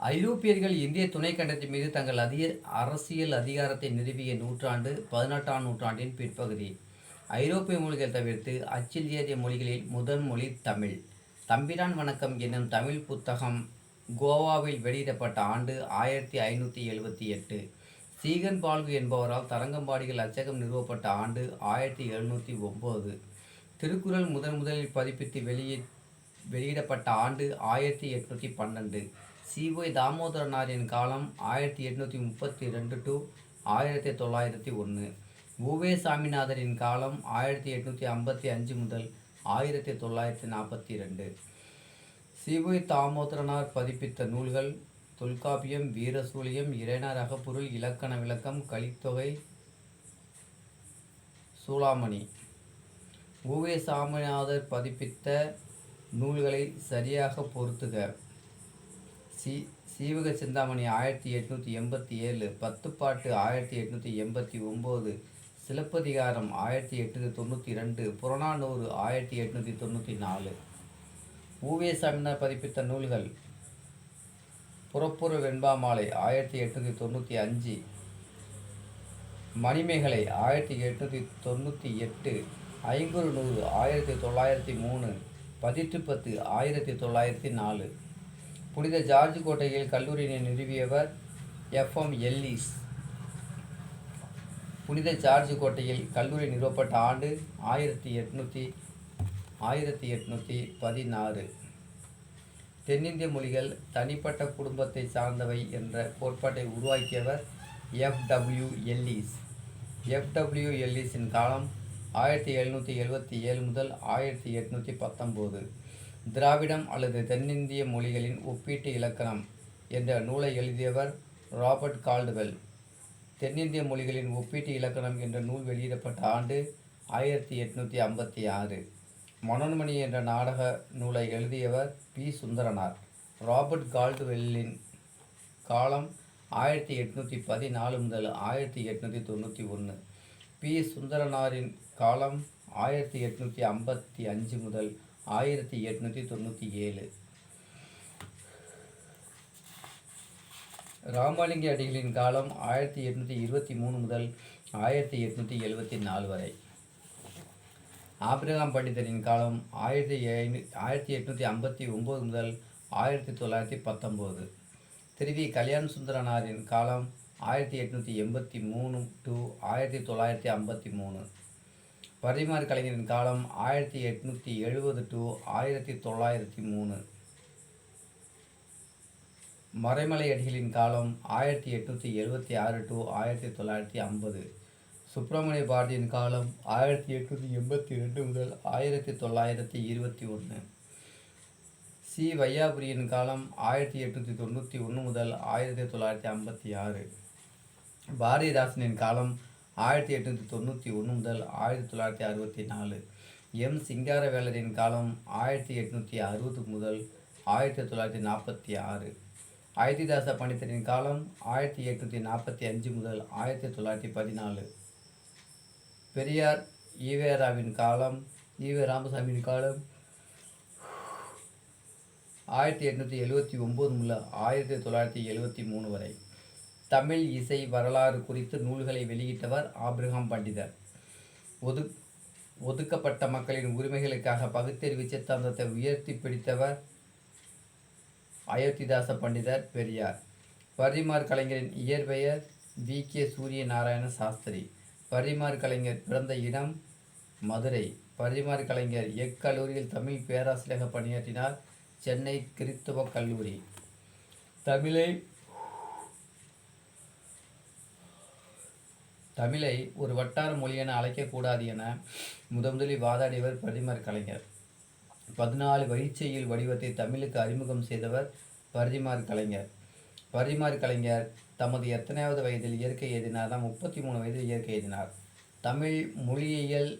ஐரோப்பியர்கள் இந்திய துணைக்கண்டத்தின் மீது தங்கள் அதிக அரசியல் அதிகாரத்தை நிறுவிய நூற்றாண்டு பதினெட்டாம் நூற்றாண்டின் பிற்பகுதி. ஐரோப்பிய மொழிகள் தவிர்த்து அச்சில் ஏறிய மொழிகளில் முதல் மொழி தமிழ். தம்பிரான் வணக்கம் என்னும் தமிழ் புத்தகம் கோவாவில் வெளியிடப்பட்ட ஆண்டு ஆயிரத்தி ஐநூற்றி எழுபத்தி எட்டு. சீகன் பால்கு என்பவரால் தரங்கம்பாடிகள் அச்சகம் நிறுவப்பட்ட ஆண்டு ஆயிரத்தி எழுநூற்றி ஒம்பது. திருக்குறள் முதன் முதலில் பதிப்பித்து வெளியே வெளியிடப்பட்ட ஆண்டு ஆயிரத்தி எட்நூற்றி பன்னெண்டு. சிஒய் தாமோதரனாரின் காலம் ஆயிரத்தி எட்நூற்றி முப்பத்தி ரெண்டு டு ஆயிரத்தி தொள்ளாயிரத்தி ஒன்று உவே சாமிநாதரின் காலம் ஆயிரத்தி எட்நூற்றி ஐம்பத்தி அஞ்சு முதல் ஆயிரத்தி தொள்ளாயிரத்தி நாற்பத்தி ரெண்டு. சிஒய் தாமோதரனார் பதிப்பித்த நூல்கள் தொல்காப்பியம் வீரசூலியம் இறைனார் அகப்பொருள் இலக்கண விளக்கம் கலித்தொகை சூளாமணி. உவே சாமிநாதர் பதிப்பித்த நூல்களை சரியாக பொருத்துக சி சீவக சிந்தாமணி ஆயிரத்தி எட்நூற்றி எண்பத்தி ஏழு பத்துப்பாட்டு ஆயிரத்தி எட்நூற்றி எண்பத்தி ஒம்பது சிலப்பதிகாரம் ஆயிரத்தி எட்நூற்றி தொண்ணூற்றி ரெண்டு புறநானூறு ஆயிரத்தி எட்நூற்றி தொண்ணூற்றி நாலு. ஊவே சாமினார் பதிப்பித்த நூல்கள் புறப்புற வெண்பாமாலை ஆயிரத்தி எட்நூற்றி தொண்ணூற்றி அஞ்சு மணிமேகலை ஆயிரத்தி எட்நூற்றி தொண்ணூற்றி எட்டு ஐங்குறு நூறு ஆயிரத்தி தொள்ளாயிரத்தி மூணு பதிற்று பத்து ஆயிரத்தி தொள்ளாயிரத்தி நாலு. புனித ஜார்ஜ் கோட்டையில் கல்லூரியினை நிறுவியவர் எஃப்எம் எல்லிஸ். புனித ஜார்ஜ் கோட்டையில் கல்லூரி நிறுவப்பட்ட ஆண்டு ஆயிரத்தி எட்நூற்றி ஆயிரத்தி எட்நூற்றி பதினாறு. தென்னிந்திய மொழிகள் தனிப்பட்ட குடும்பத்தை சார்ந்தவை என்ற கோட்பாட்டை உருவாக்கியவர் எஃப்டபிள்யூ எல்லிஸ். எஃப்டபிள்யூ எல்லிஸின் காலம் ஆயிரத்தி எழுநூற்றி எழுபத்தி ஏழு முதல் ஆயிரத்தி எட்நூற்றி பத்தொம்போது. திராவிடம் அல்லது தென்னிந்திய மொழிகளின் ஒப்பீட்டு இலக்கணம் என்ற நூலை எழுதியவர் ராபர்ட் கால்டுவெல். தென்னிந்திய மொழிகளின் ஒப்பீட்டு இலக்கணம் என்ற நூல் வெளியிடப்பட்ட ஆண்டு ஆயிரத்தி எட்நூற்றி ஐம்பத்தி ஆறு. மனோன்மணி என்ற நாடக நூலை எழுதியவர் பி. சுந்தரனார். ராபர்ட் கால்டுவெல்லின் காலம் ஆயிரத்தி எட்நூற்றி பதினாலு முதல் ஆயிரத்தி எட்நூற்றி தொண்ணூற்றி ஒன்று. பி. சுந்தரனாரின் காலம் ஆயிரத்தி எட்நூற்றி ஐம்பத்தி அஞ்சு முதல் ஆயிரத்தி எட்நூற்றி தொண்ணூற்றி ஏழு. ராமலிங்க அடிகளின் காலம் ஆயிரத்தி எட்நூற்றி இருபத்தி மூணு முதல் ஆயிரத்தி எட்நூற்றி எழுபத்தி நாலு வரை. ஆபிரகாம் பண்டிதரின் காலம் ஆயிரத்தி ஐநூ ஆயிரத்தி எட்நூற்றி ஐம்பத்தி ஒம்பது முதல் ஆயிரத்தி தொள்ளாயிரத்தி பத்தொம்போது திருவி கல்யாண சுந்தரனாரின் காலம் ஆயிரத்தி எட்நூற்றி எண்பத்தி மூணு டு ஆயிரத்தி தொள்ளாயிரத்தி ஐம்பத்தி மூணு. பரிமாறு கலைஞரின் காலம் ஆயிரத்தி எட்நூற்றி எழுபது டு ஆயிரத்தி தொள்ளாயிரத்தி மூணு. மறைமலை அடிகளின் காலம் ஆயிரத்தி எட்நூற்றி எழுபத்தி ஆறு டு ஆயிரத்தி தொள்ளாயிரத்தி ஐம்பது. சுப்பிரமணிய பாரதியின் காலம் ஆயிரத்தி எட்நூற்றி எண்பத்தி ரெண்டு முதல் ஆயிரத்தி தொள்ளாயிரத்தி இருபத்தி ஒன்று சி. வையாபுரியின் காலம் ஆயிரத்தி எட்நூற்றி தொண்ணூற்றி ஒன்று முதல் ஆயிரத்தி தொள்ளாயிரத்தி ஐம்பத்தி ஆறு. பாரதிதாசனின் காலம் ஆயிரத்தி எட்நூற்றி தொண்ணூற்றி ஒன்று முதல் ஆயிரத்தி தொள்ளாயிரத்தி அறுபத்தி நாலு. எம். சிங்காரவேலரின் காலம் ஆயிரத்தி எட்நூற்றி அறுபது முதல் ஆயிரத்தி தொள்ளாயிரத்தி நாற்பத்தி ஆறு. அயோத்திதாச பண்டிதரின் காலம் ஆயிரத்தி எட்நூற்றி நாற்பத்தி அஞ்சு முதல் ஆயிரத்தி தொள்ளாயிரத்தி பதினாலு. பெரியார் ஈவேராவின் காலம் ஈவே ராமசாமியின் காலம் ஆயிரத்தி எட்நூற்றி எழுபத்தி ஒம்பது முதல் ஆயிரத்தி தொள்ளாயிரத்தி எழுபத்தி மூணு வரை. தமிழ் இசை வரலாறு குறித்து நூல்களை வெளியிட்டவர் ஆப்ரஹாம் பண்டிதர். ஒது ஒதுக்கப்பட்ட மக்களின் உரிமைகளுக்காக பகுத்தறிவு சித்தாந்தத்தை உயர்த்தி பிடித்தவர் அயோத்திதாச பண்டிதர் பெரியார். வரிமார் கலைஞரின் இயற்பெயர் வி. கே. சூரிய நாராயண சாஸ்திரி. பரிமார் கலைஞர் பிறந்த இடம் மதுரை. பரிமார் கலைஞர் எக்கல்லூரியில் தமிழ் பேராசிரியராக பணியாற்றினார் சென்னை கிறித்துவ கல்லூரி. தமிழை தமிழை ஒரு வட்டார மொழி என அழைக்கக்கூடாது என முதன்முதலில் வாதாடியவர் பிரதிமர் கலைஞர். பதினாலு வழிச்செய்யுள் வடிவத்தை தமிழுக்கு அறிமுகம் செய்தவர் பரிதிமார் கலைஞர். பரிதிமார் கலைஞர் தமது எத்தனையாவது வயதில் இயற்கை எழுதினார்? தான் முப்பத்தி மூணு வயதில் இயற்கை எழுதினார். தமிழ் மொழியியல்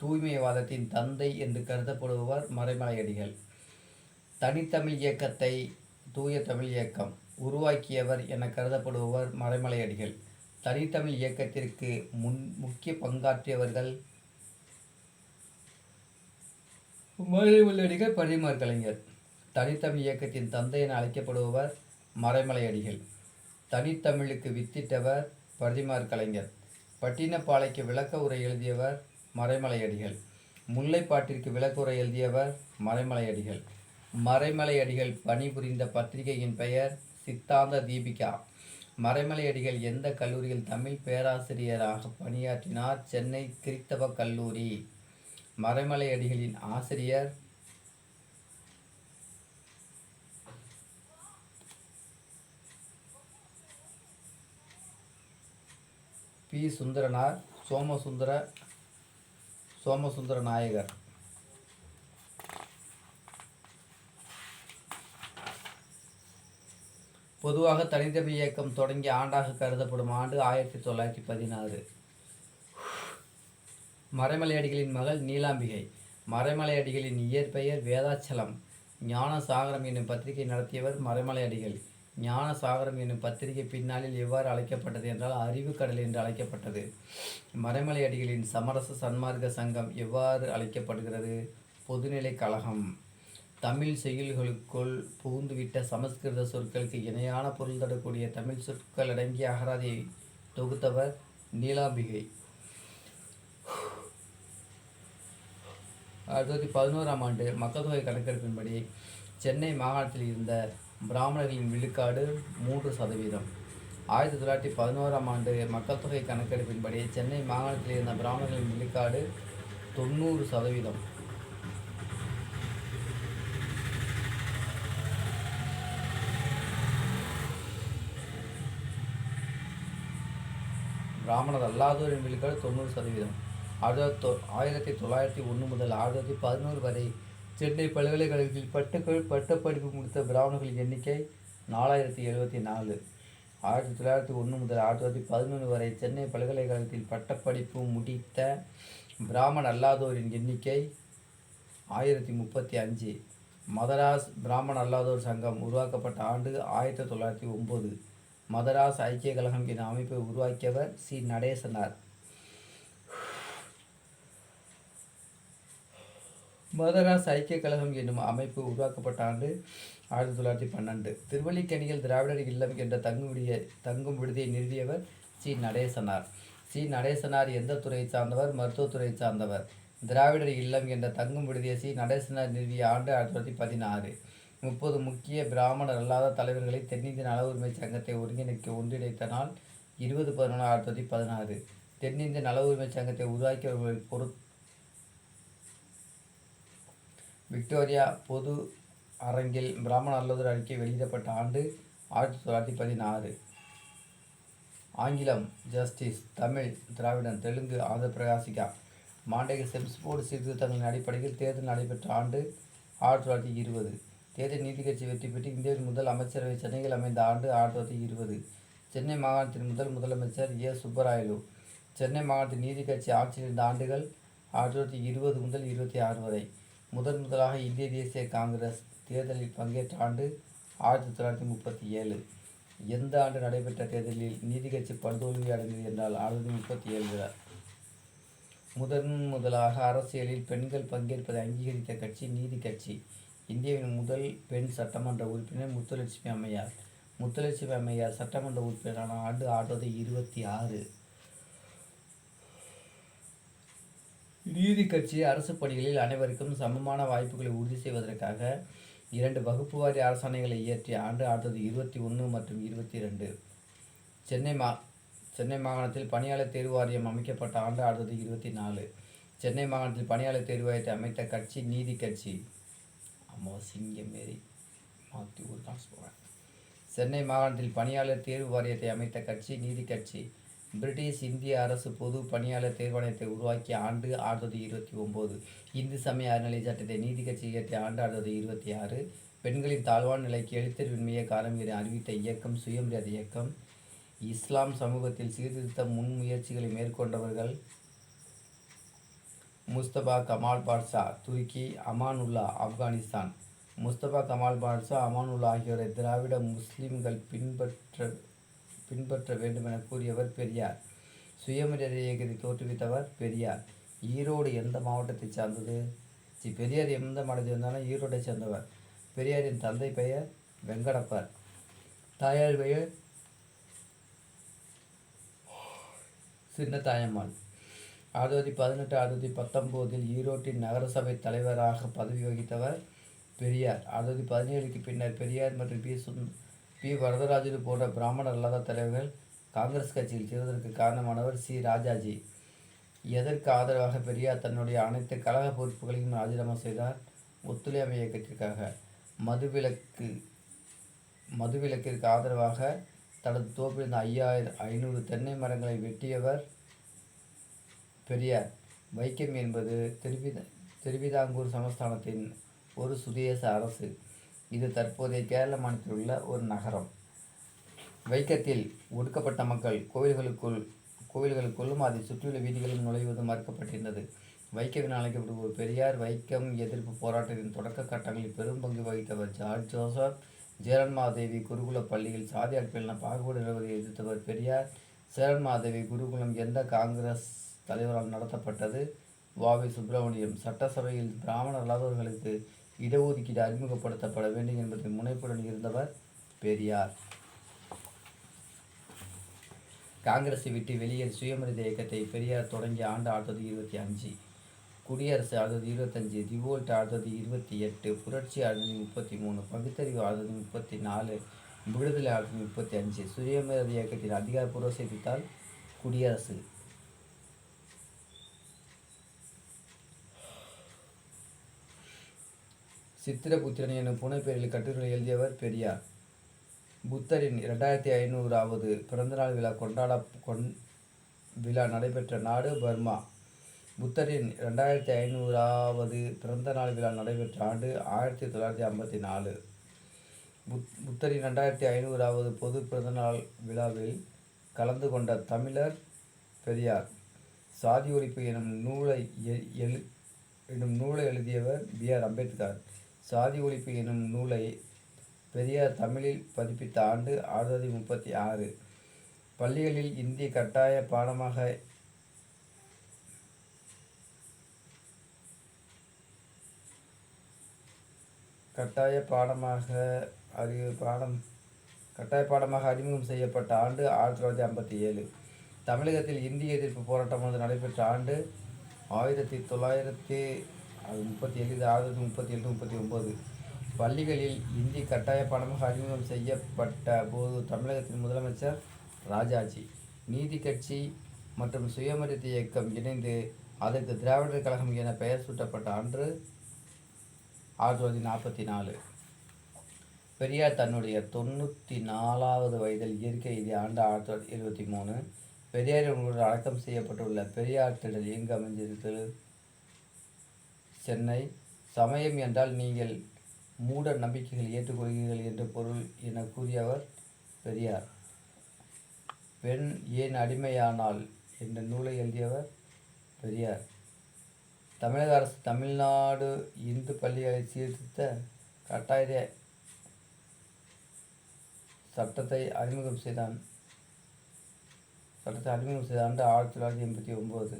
தூய்மைவாதத்தின் தந்தை என்று கருதப்படுபவர் மறைமலையடிகள். தனித்தமிழ் இயக்கத்தை தூய தமிழ் இயக்கம் உருவாக்கியவர் என கருதப்படுபவர் மறைமலையடிகள். தனித்தமிழ் இயக்கத்திற்கு முன் முக்கிய பங்காற்றியவர்கள் மறைமலையடிகள் பரிமார் கலைஞர். தனித்தமிழ் இயக்கத்தின் தந்தை என அழைக்கப்படுபவர் மறைமலை அடிகள் தனித்தமிழுக்கு வித்திட்டவர் பிரதிமார் கலைஞர். பட்டினப்பாலைக்கு விளக்க உரை எழுதியவர் மறைமலையடிகள். முல்லைப்பாட்டிற்கு விளக்க உரை எழுதியவர் மறைமலையடிகள். மறைமலையடிகள் பணிபுரிந்த பத்திரிகையின் பெயர் சித்தாந்த தீபிகா. மறைமலையடிகள் எந்த கல்லூரியில் தமிழ் பேராசிரியராக பணியாற்றினார்? சென்னை கிறித்தவ கல்லூரி. மறைமலையடிகளின் ஆசிரியர் பி. சுந்தரனார் சோமசுந்தர சோமசுந்தர நாயகர் பொதுவாக தனித்தமிழ் இயக்கம் தொடங்கிய ஆண்டாக கருதப்படும் ஆண்டு ஆயிரத்தி தொள்ளாயிரத்தி பதினாறு. மறைமலையடிகளின் மகள் நீலாம்பிகை. மறைமலையடிகளின் இயற்பெயர் வேதாச்சலம். ஞான சாகரம் என்னும் பத்திரிகை நடத்தியவர் மறைமலையடிகள். ஞான சாகரம் என்னும் பத்திரிகை பின்னாளில் எவ்வாறு அழைக்கப்பட்டது என்றால் அறிவு கடல் என்று அழைக்கப்பட்டது. மறைமலையடிகளின் சமரச சன்மார்க்க சங்கம் எவ்வாறு அழைக்கப்படுகிறது? பொதுநிலை கழகம். தமிழ் செய்யுள்களுக்குள் புகுந்துவிட்ட சமஸ்கிருத சொற்களுக்கு இணையான பொருள் தரக்கூடிய தமிழ் சொற்கள் அடங்கிய அகராதியை தொகுத்தவர் நீலாம்பிகை. ஆயிரத்தி தொள்ளாயிரத்தி பதினோராம் ஆண்டு மக்கள் தொகை கணக்கெடுப்பின்படி சென்னை மாகாணத்தில் இருந்த பிராமணர்களின் விழுக்காடு மூன்று சதவீதம். ஆயிரத்தி தொள்ளாயிரத்தி பதினோராம் ஆண்டு மக்கள் தொகை கணக்கெடுப்பின்படி சென்னை மாகாணத்தில் இருந்த பிராமணர்களின் விழுக்காடு தொண்ணூறு சதவீதம். பிராமணர் அல்லாதோரின் விழுக்காடு தொண்ணூறு சதவீதம். ஆயிரத்தி தொ ஆயிரத்தி தொள்ளாயிரத்தி ஒன்று முதல் ஆயிரத்தி பதினோரு வரை சென்னை பல்கலைக்கழகத்தில் பட்டுக்கள் பட்டப்படிப்பு முடித்த பிராமணர்களின் எண்ணிக்கை நாலாயிரத்தி எழுபத்தி நாலு. ஆயிரத்தி தொள்ளாயிரத்தி ஒன்று முதல் ஆயிரத்தி தொள்ளாயிரத்தி பதினொன்று வரை சென்னை பல்கலைக்கழகத்தில் பட்டப்படிப்பு முடித்த பிராமண அல்லாதோரின் எண்ணிக்கை ஆயிரத்தி முப்பத்தி அஞ்சு. மதராஸ் பிராமண அல்லாதோர் சங்கம் உருவாக்கப்பட்ட ஆண்டு ஆயிரத்தி தொள்ளாயிரத்தி ஒம்பது. மதராஸ் ஐக்கிய கழகம் என அமைப்பை உருவாக்கியவர் சி. நடேசனார். மதராஸ் ஐக்கிய கழகம் என்னும் அமைப்பு உருவாக்கப்பட்ட ஆண்டு ஆயிரத்தி தொள்ளாயிரத்தி பன்னெண்டு. திருவல்லிக்கணியில் திராவிடர் இல்லம் என்ற தங்கும் விடிய தங்கும் விடுதியை நிறுவியவர் சி. நடேசனார். சி. நடேசனார் எந்த துறையை சார்ந்தவர்? மருத்துவத்துறையை சார்ந்தவர். திராவிடர் இல்லம் என்ற தங்கும் விடுதியை சி. நடேசனார் நிறுவிய ஆண்டு ஆயிரத்தி தொள்ளாயிரத்தி பதினாறு. முப்பது முக்கிய பிராமணர் அல்லாத தலைவர்களை தென்னிந்திய நல உரிமை சங்கத்தை ஒருங்கிணைக்க ஒன்றிணைத்த நாள் இருபது பதினொன்று ஆயிரத்தி தொள்ளாயிரத்தி பதினாறு. தென்னிந்திய நல உரிமை சங்கத்தை உருவாக்கியவர்களின் பொறு விக்டோரியா பொது அரங்கில் பிராமண அல்லது அறிக்கை வெளியிடப்பட்ட ஆண்டு ஆயிரத்தி தொள்ளாயிரத்தி பதினாறு. ஆங்கிலம் Justice Tamil Dravidam Telugu Andhra Prakasika Montagu Chelmsford சீர்திருத்தங்களின் அடிப்படையில் தேர்தல் நடைபெற்ற ஆண்டு ஆயிரத்தி தொள்ளாயிரத்தி இருபது. தேர்தல் நீதி கட்சி வெற்றி பெற்று இந்தியாவின் முதல் அமைச்சரவை சென்னையில் அமைந்த ஆண்டு ஆயிரத்தி தொள்ளாயிரத்தி இருபது. சென்னை மாகாணத்தின் முதல் முதலமைச்சர் ஏ. சுப்பராயலு. சென்னை மாகாணத்தின் நீதி கட்சி ஆட்சியில் இருந்த ஆண்டுகள் ஆயிரத்தி தொள்ளாயிரத்தி இருபது முதல் இருபத்தி ஆறு வரை. முதன் முதலாக இந்திய தேசிய காங்கிரஸ் தேர்தலில் பங்கேற்ற ஆண்டு ஆயிரத்தி தொள்ளாயிரத்தி முப்பத்தி ஏழு. எந்த ஆண்டு நடைபெற்ற தேர்தலில் நீதி கட்சி படுதோல்வி அடைந்தது என்றால் ஆயிரத்தி முப்பத்தி ஏழு முதன் முதலாக அரசியலில் பெண்கள் பங்கேற்பதை அங்கீகரித்த கட்சி நீதி கட்சி இந்தியாவின் முதல் பெண் சட்டமன்ற உறுப்பினர் முத்துலட்சுமி அம்மையார். முத்துலட்சுமி அம்மையார் சட்டமன்ற உறுப்பினரான ஆண்டு ஆயிரத்தி இருபத்தி ஆறு. நீதி கட்சி அரசு பணிகளில் அனைவருக்கும் சமமான வாய்ப்புகளை உறுதி செய்வதற்காக இரண்டு வகுப்பு வாரி அரசாணைகளை இயற்றிய ஆண்டு ஆயிரத்தி இருபத்தி ஒன்று மற்றும் இருபத்தி ரெண்டு சென்னை மா சென்னை மாகாணத்தில் பணியாளர் தேர்வு வாரியம் அமைக்கப்பட்ட ஆண்டு ஆயிரத்தி இருபத்தி நாலு. சென்னை மாகாணத்தில் பணியாளர் தேர்வு வாரியத்தை அமைத்த கட்சி நீதி கட்சி. அம்மா சிங்கம் மாரி மாற்றி ஒரு காசு போகிறேன் சென்னை மாகாணத்தில் பணியாளர் தேர்வு வாரியத்தை அமைத்த கட்சி நீதி கட்சி பிரிட்டிஷ் இந்திய அரசு பொது பணியாளர் தேர்வாணையத்தை உருவாக்கிய ஆண்டு ஆயிரத்தி தொள்ளாயிரத்தி இருபத்தி ஒம்பது. இந்து சமய அறநிலை சட்டத்தை நீதி கட்சி இயற்றிய ஆண்டு ஆயிரத்தி தொள்ளாயிரத்தி இருபத்தி ஆறு. பெண்களின் தாழ்வான நிலைக்கு எழுத்தறிவின்மையை காரணம் என அறிவித்த இயக்கம் சுயமரியாதை இயக்கம். இஸ்லாம் சமூகத்தில் சீர்திருத்த முன்முயற்சிகளை மேற்கொண்டவர்கள் முஸ்தபா கமால் பாட்ஷா துருக்கி அமானுல்லா ஆப்கானிஸ்தான். முஸ்தபா கமால் பாட்ஷா அமானுல்லா ஆகியோரை திராவிட முஸ்லிம்கள் பின்பற்ற பின்பற்ற வேண்டும் என கூறியவர் பெரியார். சுயமரியாதை இயக்கத்தை தோற்றுவித்தவர் பெரியார். ஈரோடு எந்த மாவட்டத்தை சார்ந்தது? ஜி பெரியார் எந்த மாவட்டத்தில் இருந்தாலும் ஈரோட்டை சேர்ந்தவர். பெரியாரின் தந்தை பெயர் வெங்கடப்பர். தாயார் பெயர் சின்ன தாயம்மாள் ஆயிரத்தி பதினெட்டு ஆயிரத்தி பத்தொம்போதில் ஈரோட்டின் நகரசபை தலைவராக பதவி வகித்தவர் பெரியார். ஆயிரத்தி பதினேழுக்கு பின்னர் பெரியார் மற்றும் பி. சுந் பி. வரதராஜன் போன்ற பிராமணர் அல்லாத தலைவர்கள் காங்கிரஸ் கட்சியில் சேர்வதற்கு காரணமானவர் சி. ராஜாஜி. எதற்கு ஆதரவாக பெரியார் தன்னுடைய அனைத்து கழக பொறுப்புகளையும் ராஜினாமா செய்தார்? ஒத்துழையாமை இயக்கத்திற்காக. மதுவிலக்கு மதுவிலக்கிற்கு ஆதரவாக தனது தோப்பிலிருந்த ஐயாயிரம் ஐநூறு தென்னை மரங்களை வெட்டியவர் பெரியார். வைக்கம் என்பது திருவித திருவிதாங்கூர் சமஸ்தானத்தின் ஒரு சுதேச அரசு. இது தற்போதைய கேரள மாநிலத்தில் உள்ள ஒரு நகரம். வைக்கத்தில் ஒடுக்கப்பட்ட மக்கள் கோவில்களுக்குள் கோவில்களுக்குள்ளும் அதை சுற்றியுள்ள வீதிகளில் நுழைவது மறுக்கப்பட்டிருந்தது. வைக்கவின் அழைக்கப்படும் பெரியார் வைக்கம் எதிர்ப்பு போராட்டத்தின் தொடக்க கட்டங்களில் பெரும் பங்கு வகித்தவர் ஜார்ஜ் ஜோசப் ஜேரன்மாதேவி குருகுல பள்ளியில் சாதி அடிப்படையிலான பாகுபாடு நிலவதை எதிர்த்தவர் பெரியார் சேரன்மாதேவி குருகுலம் எந்த காங்கிரஸ் தலைவரால் நடத்தப்பட்டது. வாவி சுப்பிரமணியம் சட்டசபையில் பிராமணர் அல்லாதவர்களுக்கு இடஒதுக்கீடு அறிமுகப்படுத்தப்பட வேண்டும் என்பதை முனைப்புடன் இருந்தவர் பெரியார். காங்கிரஸை விட்டு வெளியேறி சுயமரித இயக்கத்தை பெரியார் தொடங்கிய ஆண்டு ஆயிரத்தி இருபத்தி அஞ்சு குடியரசு ஆயிரத்தி இருபத்தஞ்சு திவோல்ட் ஆயிரத்தி இருபத்தி எட்டு புரட்சி ஆயிரத்தி முப்பத்தி மூணு பகுத்தறிவு ஆயிரத்தி முப்பத்தி நாலு விடுதலை ஆயிரத்தி முப்பத்தி அஞ்சு சுயமரித இயக்கத்தின் அதிகாரப்பூர்வ செய்தித்தாள் குடியரசு. சித்திரபுத்திரன் எனும் புனைப்பெயரில் கட்டுரை எழுதியவர் பெரியார். புத்தரின் இரண்டாயிரத்தி ஐநூறாவது பிறந்தநாள் விழா கொண்டாட கொண் விழா நடைபெற்ற நாடு பர்மா. புத்தரின் ரெண்டாயிரத்தி ஐநூறாவது பிறந்தநாள் விழா நடைபெற்ற ஆண்டு ஆயிரத்தி தொள்ளாயிரத்தி ஐம்பத்தி நாலு புத் புத்தரின் ரெண்டாயிரத்தி ஐநூறாவது பொது பிறந்தநாள் விழாவில் கலந்து கொண்ட தமிழர் பெரியார் சாதி ஒழிப்பு எனும் நூலை எழு எனும் நூலை எழுதியவர் பி ஆர் அம்பேத்கர். சாதி ஒழிப்பு எனும் நூலை பெரியார் தமிழில் பதிப்பித்த ஆண்டு ஆயிரத்தி தொள்ளாயிரத்தி முப்பத்தி ஆறு. பள்ளிகளில் இந்தி கட்டாய பாடமாக கட்டாய பாடமாக அறிவு பாடம் கட்டாய பாடமாக அறிமுகம் செய்யப்பட்ட ஆண்டு ஆயிரத்தி தொள்ளாயிரத்தி ஐம்பத்தி ஏழு. தமிழகத்தில் இந்திய எதிர்ப்பு போராட்டம் வந்து நடைபெற்ற ஆண்டு ஆயிரத்தி தொள்ளாயிரத்தி அது முப்பத்தி ஏழு ஆயிரத்தி முப்பத்தி ஏழு முப்பத்தி ஒம்பது பள்ளிகளில் இந்தி கட்டாய பாடமாக அறிமுகம் செய்யப்பட்ட போது தமிழகத்தின் முதலமைச்சர் ராஜாஜி நீதி கட்சி மற்றும் சுயமரித இயக்கம் இணைந்து அதற்கு திராவிடர் கழகம் என பெயர் சூட்டப்பட்ட அன்று ஆயிரத்தி தொள்ளாயிரத்தி நாற்பத்தி நாலு. பெரியார் தன்னுடைய தொண்ணூற்றி நாலாவது வயதில் இயற்கை இது ஆண்டு ஆயிரத்தி தொள்ளாயிரத்தி இருபத்தி மூணு. பெரியார் உங்களுடன் அடக்கம் செய்யப்பட்டுள்ள பெரியார் திடல் எங்கு அமைந்திருக்கிறது? சென்னை சமயம் என்றால் நீங்கள் மூட நம்பிக்கைகள் ஏற்றுக்கொள்கிறீர்கள் என்று பொருள் என கூறியவர் பெரியார் பெண் ஏன் அடிமையானால் என்ற நூலை எழுதியவர் பெரியார் தமிழக அரசு தமிழ்நாடு இந்து பள்ளிகளை சீர்திருத்த கட்டாய சட்டத்தை அறிமுகம் செய்தான். சட்டத்தை அறிமுகம் செய்த ஆண்டு ஆயிரத்தி தொள்ளாயிரத்தி எண்பத்தி ஒம்பது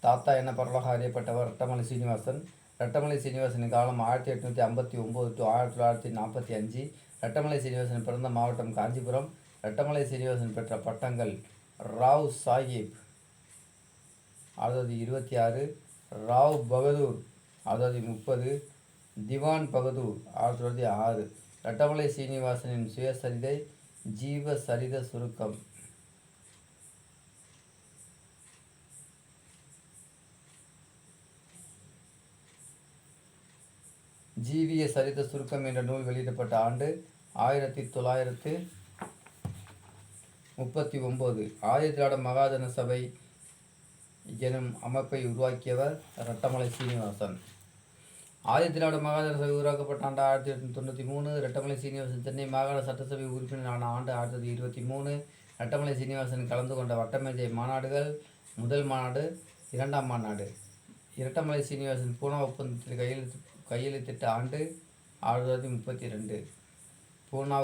தாத்தா என பரவலாக அறியப்பட்டவர் ரெட்டமலை சீனிவாசன். ரெட்டமலை சீனிவாசனின் காலம் ஆயிரத்தி எட்நூற்றி ஐம்பத்தி ஒம்பது டு ஆயிரத்தி தொள்ளாயிரத்தி நாற்பத்தி அஞ்சு. ரெட்டமலை சீனிவாசன் பிறந்த மாவட்டம் காஞ்சிபுரம். ரெட்டமலை சீனிவாசன் பெற்ற பட்டங்கள் ராவ் சாஹிப் அறுபது இருபத்தி ஆறு. ராவ் பகதூர் அறுபது முப்பது. திவான் பகதூர் ஆயிரத்தி தொள்ளாயிரத்தி ஆறு. ரெட்டமலை சீனிவாசனின் சுயசரிதை ஜீவ சரித சுருக்கம். ஜீவிய சரித சுருக்கம் என்ற நூல் வெளியிடப்பட்ட ஆண்டு ஆயிரத்தி தொள்ளாயிரத்து முப்பத்தி ஒம்பது. ஆதி திராட மகாஜன சபை எனும் அமைப்பை உருவாக்கியவர் ரட்டமலை சீனிவாசன். ஆதி திராவிட மகாஜன சபை உருவாக்கப்பட்ட ஆண்டு ஆயிரத்தி தொள்ளாயிரத்தி தொண்ணூற்றி மூணு. ரெட்டமலை சீனிவாசன் சென்னை மாகாண சட்டசபை உறுப்பினரான ஆண்டு ஆயிரத்தி தொள்ளாயிரத்தி இருபத்தி மூணு. ரெட்டமலை சீனிவாசன் கலந்து கொண்ட வட்டமேஜை மாநாடுகள் முதல் மாநாடு இரண்டாம் மாநாடு. இரட்டமலை சீனிவாசன் பூனா ஒப்பந்தத்தில் கையெழுத்து கையெழுத்திட்ட ஆண்டு ஆயிரத்தி தொள்ளாயிரத்தி முப்பத்தி ரெண்டு. பூனா